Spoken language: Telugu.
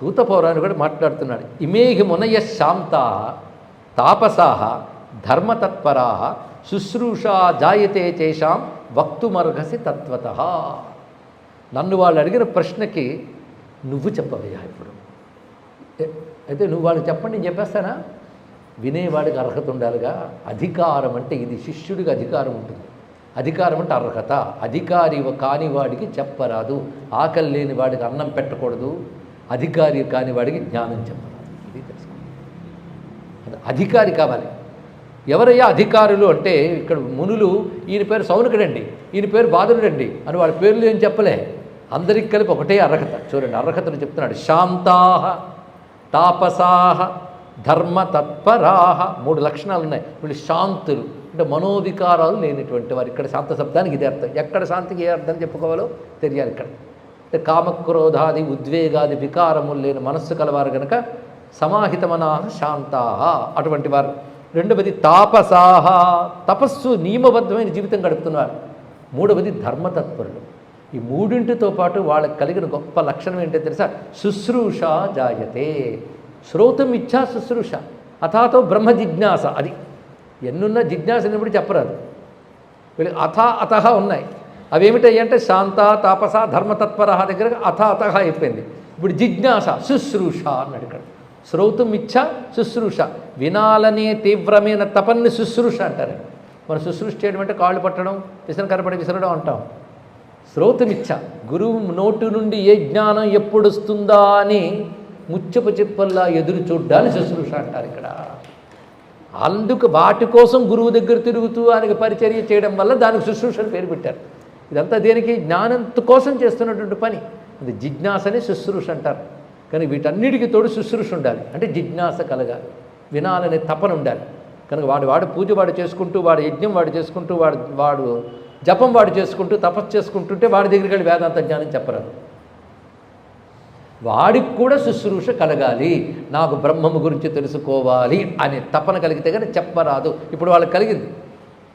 సూత పౌరాణి కూడా మాట్లాడుతున్నాడు. ఇమేహి మునయ శాంత తాపసాహ ధర్మతత్పరా శుశ్రూషా జాయతే చేషాం వక్తుమర్హసి తత్వత. నన్ను వాళ్ళు అడిగిన ప్రశ్నకి నువ్వు చెప్పవయ్యా ఇప్పుడు. అయితే నువ్వు వాళ్ళకి చెప్పండి నేను చెప్పేస్తానా? వినేవాడికి అర్హత ఉండాలిగా. అధికారం అంటే ఇది శిష్యుడికి అధికారం ఉంటుంది. అధికారం అంటే అర్హత. అధికారి కాని వాడికి చెప్పరాదు. ఆకలి లేని వాడికి అన్నం పెట్టకూడదు. అధికారి కాని వాడికి జ్ఞానం చెప్పరాదు ఇది తెలుసుకోవాలి. అధికారి కావాలి. ఎవరయ్యా అధికారులు అంటే ఇక్కడ మునులు ఈయన పేరు సౌనకుడండి ఈయన పేరు బాధుడండి అని వాళ్ళ పేర్లు ఏం చెప్పలే? అందరికి కలిపి ఒకటే అర్హత. చూడండి అర్హతను చెప్తున్నాడు. శాంతాహ తాపసాహ ధర్మ తత్పరాహ మూడు లక్షణాలు ఉన్నాయి. వీళ్ళు శాంతులు. అంటే మనోవికారాలు లేనిటువంటి వారు. ఇక్కడ శాంత శబ్దానికి ఇదే అర్థం. ఎక్కడ శాంతికి ఏ అర్థం చెప్పుకోవాలో తెలియాలి ఇక్కడ. కామక్రోధాది ఉద్వేగాది వికారములు లేని మనస్సు కలవారు కనుక సమాహితమనా శాంతా అటువంటి వారు. రెండవది తాపసాహ. తపస్సు నియమబద్ధమైన జీవితం గడుపుతున్నారు. మూడవది ధర్మతత్పరులు. ఈ మూడింటితో పాటు వాళ్ళకి కలిగిన గొప్ప లక్షణం ఏంటో తెలుసా? శుశ్రూష జాయతే. శ్రోతం ఇచ్చా శుశ్రూష. అథాతో బ్రహ్మ జిజ్ఞాస. అది ఎన్నున్న జిజ్ఞాస ఎప్పుడు చెప్పరాదు. వీళ్ళకి అథ అతహ ఉన్నాయి. అవేమిటాయి అంటే శాంత తాపస ధర్మతత్పర దగ్గర అథ అతహ అయిపోయింది. ఇప్పుడు జిజ్ఞాస శుశ్రూష అన్నాడు ఇక్కడ శ్రౌతం శుశ్రూష. వినాలనే తీవ్రమైన తపన్ని శుశ్రూష అంటారు. మనం శుశ్రూష చేయడం అంటే కాళ్ళు పట్టడం విసన కనపడి విసరడం అంటాం. శ్రోతమిచ్చ గురువు నోటు నుండి ఏ జ్ఞానం ఎప్పుడు వస్తుందా అని ముచ్చపు చెప్పల్లా ఎదురు చూడ్డాన్ని శుశ్రూష అంటారు ఇక్కడ. అందుకు వాటి కోసం గురువు దగ్గర తిరుగుతూ ఆయనకు పరిచర్య చేయడం వల్ల దానికి శుశ్రూషని పేరు పెట్టారు. ఇదంతా దేనికి? జ్ఞానం కోసం చేస్తున్నటువంటి పని. అది జిజ్ఞాసని శుశ్రూష అంటారు. కానీ వీటన్నిటికీ తోడు శుశ్రూష ఉండాలి. అంటే జిజ్ఞాస కలగాలి. వినాలనే తపన ఉండాలి. కనుక వాడు వాడు పూజ వాడు చేసుకుంటూ వాడు యజ్ఞం వాడు చేసుకుంటూ వాడు వాడు జపం వాడు చేసుకుంటూ తపస్సు చేసుకుంటుంటే వాడి దగ్గరికి వెళ్ళి వేదాంత జ్ఞానం చెప్పరాదు. వాడికి కూడా శుశ్రూష కలగాలి. నాకు బ్రహ్మము గురించి తెలుసుకోవాలి అనే తపన కలిగితే కానీ చెప్పరాదు. ఇప్పుడు వాళ్ళకి కలిగింది.